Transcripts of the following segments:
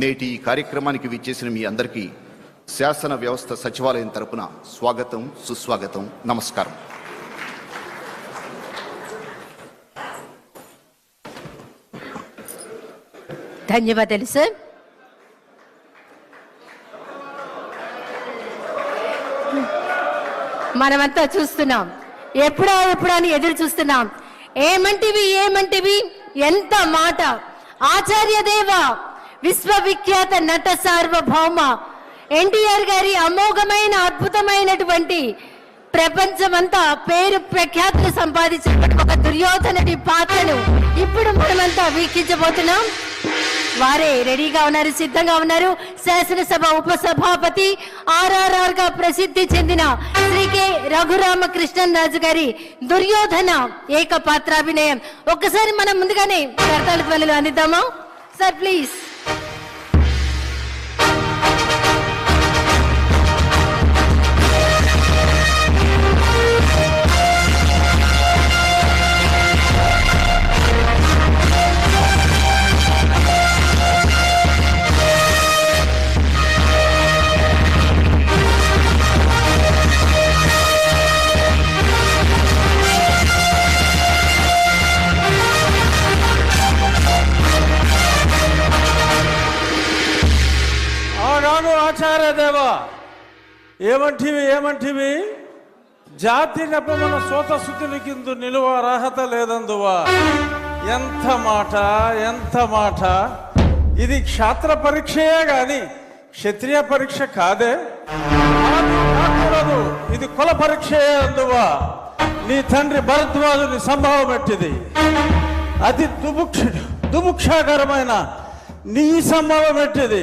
నేటి ఈ కార్యక్రమానికి విచ్చేసిన మీ అందరికీ శాసన వ్యవస్థ సచివాలయం తరపున స్వాగతం సుస్వాగతం నమస్కారం. ధన్యవాదాలు సార్ మనమంతా చూస్తున్నాం. ఎప్పుడా ఎప్పుడా అని ఎదురు చూస్తున్నాం. ఏమంటివి ఏమంటివి? ఎంత మాట. ఆచార్య దేవా విశ్వవిఖ్యాత నట సార్వభౌమ. ఎన్టీఆర్ గారి అమోఘమైన అద్భుతమైనటువంటి ప్రపంచమంతా పేరు ప్రఖ్యాతులు సంపాదించిన ఒక దుర్యోధనటి పాత్రను ఇప్పుడు మనమంతా వీక్షించబోతున్నాం. వారే రెడీగా ఉన్నారు సిద్ధంగా ఉన్నారు. శాసనసభ ఉపసభాపతి ఆర్ఆర్ఆర్గా ప్రసిద్ధి చెందిన శ్రీ కె. రఘురామకృష్ణన్ రాజు గారి దుర్యోధన ఏకపాత్రాభినయం. ఒక్కసారి మనం ముందుగానే కర్తాళ పనులు అందిద్దామా? Sir please. ఆనాడు దేవా ఏమంటివి ఏమంటివి? జాతి నెపమన సోత కింద నిలువ అర్హత లేదందువా. ఎంత మాట ఎంత మాట. ఇది క్షాత్ర పరీక్షయే గాని క్షత్రియ పరీక్ష కాదే. కాకూడదు. ఇది కుల పరీక్షయే అందువా. నీ తండ్రి భరద్వాజుని సంభావం పెట్టింది అతి దుముక్ష దుముక్షాకరమైన నీ సంభావం పెట్టింది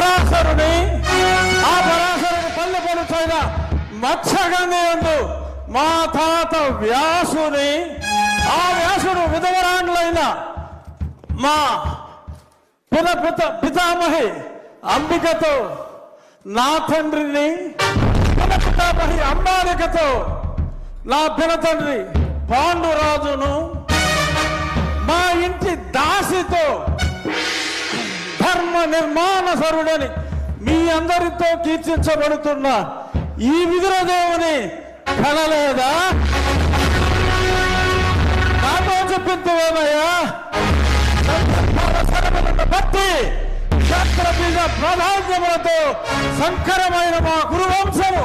పరాశరుని ఆ పరాశరుని పల్లె పడుచైన మత్స్యగంధి ఎందు మా తాత వ్యాసుని ఆ వ్యాసుడు విధవరాండ్లైన మా పిత పితామహి అంబికతో నా తండ్రిని పిన పితామహి అంబాలికతో నా పిన తండ్రి పాండురాజును మా ఇంటి దాసితో ధర్మ నిర్మాణ సరుడని మీ అందరితో కీర్తించబడుతున్న ఈ విదురదేవుని కలలేదా నాతో చెప్పిందేమయ్యా భక్తి క్షత్రబీజ ప్రాధాన్యములతో సంకరమైన మా గురువంశము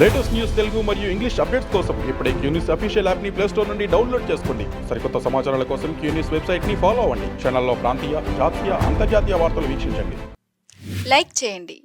లేటెస్ట్ న్యూస్ తెలుగు మరియు ఇంగ్లీష్ అప్డేట్స్ కోసం ఇప్పుడే క్యూనిస్ అఫీషియల్ యాప్ని ప్లే స్టోర్ నుండి డౌన్లోడ్ చేసుకోండి. సరికొత్త సమాచారాల కోసం క్యూనిస్ వెబ్సైట్ని ఫాలో అవ్వండి. ఛానల్లో ప్రాంతీయ జాతీయ అంతర్జాతీయ వార్తలు వీక్షించండి. లైక్ చేయండి.